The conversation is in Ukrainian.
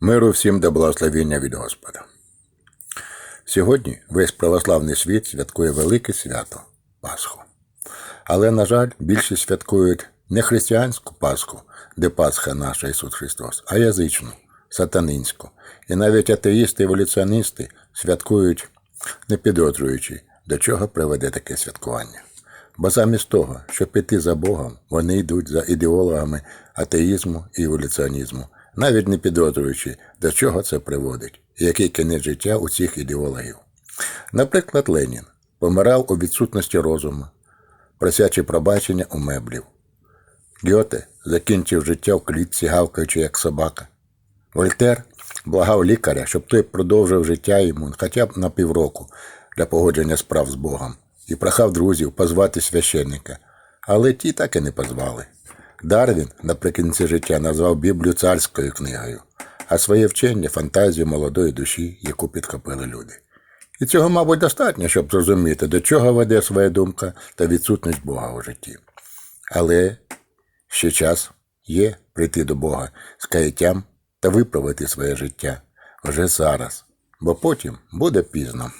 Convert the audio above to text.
Миру всім до благословення від Господа. Сьогодні весь православний світ святкує велике свято Пасху. Але, на жаль, більшість святкують не християнську Пасху, де Пасха наша Ісус Христос, а язичну, сатанинську. І навіть атеїсти еволюціоністи святкують, не підозрюючи, до чого приведе таке святкування. Бо замість того, щоб піти за Богом, вони йдуть за ідеологами атеїзму і еволюціонізму, навіть не підозрюючи, до чого це приводить, який кінець життя у цих ідеологів. Наприклад, Ленін помирав у відсутності розуму, просячи пробачення у меблів. Гьоте закінчив життя в клітці, гавкаючи як собака. Вольтер благав лікаря, щоб той продовжив життя йому хоча б на півроку для погодження справ з Богом, і прохав друзів позвати священника, але ті так і не позвали. Дарвін наприкінці життя назвав Біблію царською книгою, а своє вчення фантазію молодої душі, яку підхопили люди. І цього, мабуть, достатньо, щоб зрозуміти, до чого веде своя думка та відсутність Бога у житті. Але ще час є прийти до Бога з каяттям та виправити своє життя вже зараз, бо потім буде пізно.